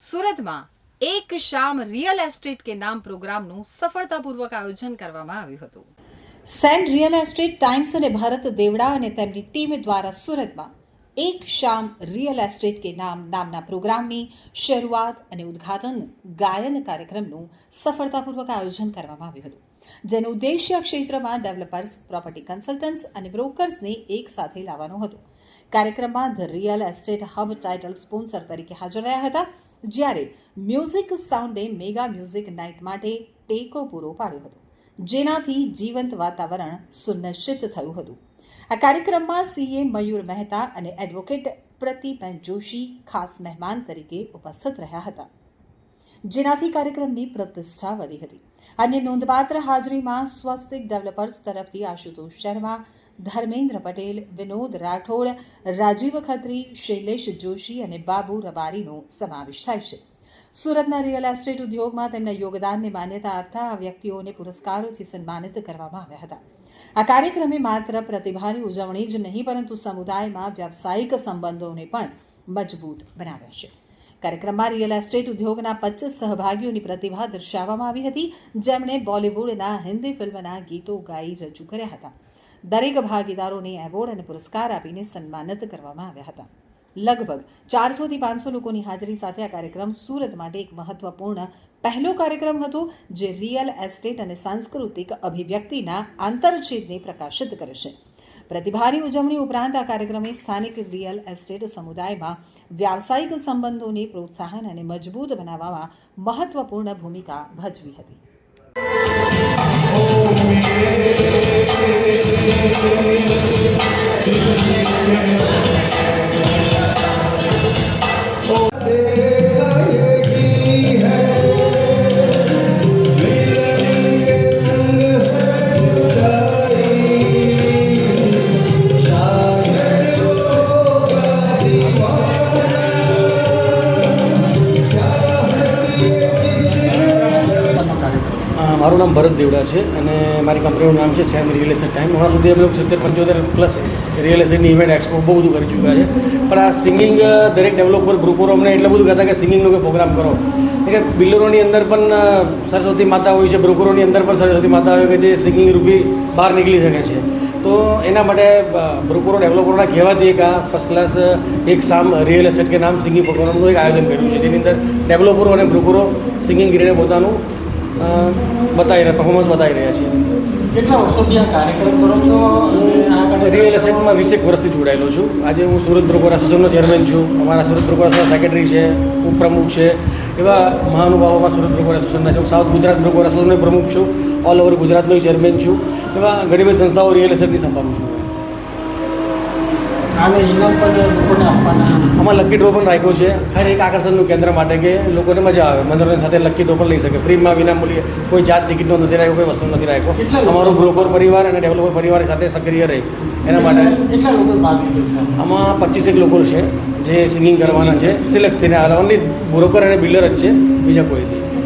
સુરતમાં એક શામ real estate કે નામ પ્રોગ્રામનું સફળતાપૂર્વક આયોજન કરવામાં આવ્યું હતું. સેન્ટ રિયલ એસ્ટેટ ટાઈમ્સ અને ભારત દેવડા અને તેમની ટીમ દ્વારા સુરતમાં એક શામ રિયલ એસ્ટેટ કે નામ નામના પ્રોગ્રામની શરૂઆત અને ઉદ્ઘાટન ગાયન કાર્યક્રમનું સફળતાપૂર્વક આયોજન કરવામાં આવ્યું હતું. જેનો ઉદ્દેશ્ય ક્ષેત્રમાં ડેવલપર્સ, પ્રોપર્ટી કન્સલ્ટન્ટ્સ અને બ્રોકર્સને એક સાથે લાવવાનો હતો. કાર્યક્રમમાં the real estate hub title sponsor તરીકે હાજર રહ્યા હતા. જ્યારે મ્યુઝિક સાઉન્ડે મેગા મ્યુઝિક નાઇટ માટે ટેકો પૂરો પાડ્યો હતો, જેનાથી જીવંત વાતાવરણ સુનિશ્ચિત થયું હતું. આ કાર્યક્રમમાં સીએ મયુર મહેતા અને એડવોકેટ પ્રતિબેન જોશી ખાસ મહેમાન તરીકે ઉપસ્થિત રહ્યા હતા, જેનાથી કાર્યક્રમની પ્રતિષ્ઠા વધી હતી. અને નોંધપાત્ર હાજરીમાં સ્વસ્તિક ડેવલપર્સ તરફથી આશુતોષ શર્મા ધર્મેન્દ્ર પટેલ, વિનોદ રાઠોડ, રાજીવ ખત્રી, શૈલેષ જોશી અને બાબુ રબારીનો સમાવેશ થાય છે. સુરતના રિયલ એસ્ટેટ ઉદ્યોગમાં તેમના યોગદાનને માન્યતા આપતા આ વ્યક્તિઓને પુરસ્કારોથી સન્માનિત કરવામાં આવ્યા હતા. આ કાર્યક્રમે માત્ર પ્રતિભાની ઉજવણી જ નહીં, પરંતુ સમુદાયમાં વ્યાવસાયિક સંબંધોને પણ મજબૂત બનાવ્યા છે. કાર્યક્રમમાં રિયલ એસ્ટેટ ઉદ્યોગના પચીસ સહભાગીઓની પ્રતિભા દર્શાવવામાં આવી હતી, જેમણે બોલિવૂડના હિન્દી ફિલ્મના ગીતો ગાઈ રજૂ કર્યા હતા. દરેક ભાગીદારોને એવોર્ડ અને પુરસ્કાર આપીને સન્માનિત કરવામાં આવ્યા હતા. લગભગ ચારસોથી પાંચસો લોકોની હાજરી સાથે આ કાર્યક્રમ સુરત માટે એક મહત્વપૂર્ણ પહેલો કાર્યક્રમ હતો, જે રિયલ એસ્ટેટ અને સાંસ્કૃતિક અભિવ્યક્તિના આંતરછેદને પ્રકાશિત કરે છે. પ્રતિભાની ઉજવણી ઉપરાંત આ કાર્યક્રમે સ્થાનિક રિયલ એસ્ટેટ સમુદાયમાં વ્યાવસાયિક સંબંધોને પ્રોત્સાહન અને મજબૂત બનાવવામાં મહત્વપૂર્ણ ભૂમિકા ભજવી હતી. મારું નામ ભરત દેવડા છે અને મારી કંપનીનું નામ છે સેમ રિયલ એસ્ટેટ ટાઈમ. હમણાં સુધી અમે લોકો સિત્તેર, પંચોતેર પ્લસ રિયલ એસ્ટેટની ઇવેન્ટ એક્સપો બહુ બધું કરી ચૂક્યા છે. પણ આ સિંગિંગ દરેક ડેવલપર ગ્રુપો અમને એટલું બધું કહેતા કે સિંગિંગનો કોઈ પ્રોગ્રામ કરો. કે બિલ્ડરોની અંદર પણ સરસ્વતી માતા હોય છે બ્રોકરોની અંદર પણ સરસ્વતી માતા હોય કે જે સિંગિંગ રૂપી બહાર નીકળી શકે છે. તો એના માટે બ્રોકરો ડેવલપરોના કહેવાથી એક આ ફર્સ્ટ ક્લાસ એક સામ રિયલ એસ્ટેટ કે નામ સિંગિંગ પ્રોગ્રામનું એક આયોજન કર્યું છે. જેની અંદર ડેવલપરો અને બ્રોકરો સિંગિંગ કરીને પોતાનું બતાવી રહ્યા પરફોર્મન્સ બતાવી રહ્યા છીએ. કેટલા વર્ષોથી આ કાર્યક્રમ કરો છો હું રિયલ એસ્ટેટમાં વીસેક વર્ષથી જોડાયેલો છું. આજે હું સુરત બ્રોકર એસોસિએશનનો ચેરમેન છું. અમારા સુરત બ્રોકર સેક્રેટરી છે ઉપપ્રમુખ છે. એવા મહાનુભાવોમાં સુરત બ્રોકર એસોસિએશનના છે. હું સાઉથ ગુજરાત બ્રોકર એસોસિએશનનો પ્રમુખ છું. ઓલ ઓવર ગુજરાતનો ચેરમેન છું. એવા ઘણી બધી સંસ્થાઓ રિયલ એસ્ટેટની સંભાળું છું. આમાં લકી ડ્રો પણ રાખ્યો છે. ખાલી એક આકર્ષણનું કેન્દ્ર માટે કે લોકોને મજા આવે. મનોરંજન સાથે લકી ડ્રો પણ લઈ શકે. ફ્રીમાં વિના મૂલ્યે કોઈ જાત ટિકિટનો નથી રાખ્યો કોઈ વસ્તુ નથી રાખ્યો? અમારો બ્રોકર પરિવાર અને ડેવલપર પરિવાર સાથે સક્રિય રહે. એના માટે આમાં પચીસેક લોકો છે જે સિંગિંગ કરવાના છે. સિલેક્ટ થઈને આવેલા ઓનલી બ્રોકર અને બિલ્ડર જ છે. બીજા કોઈ નહીં.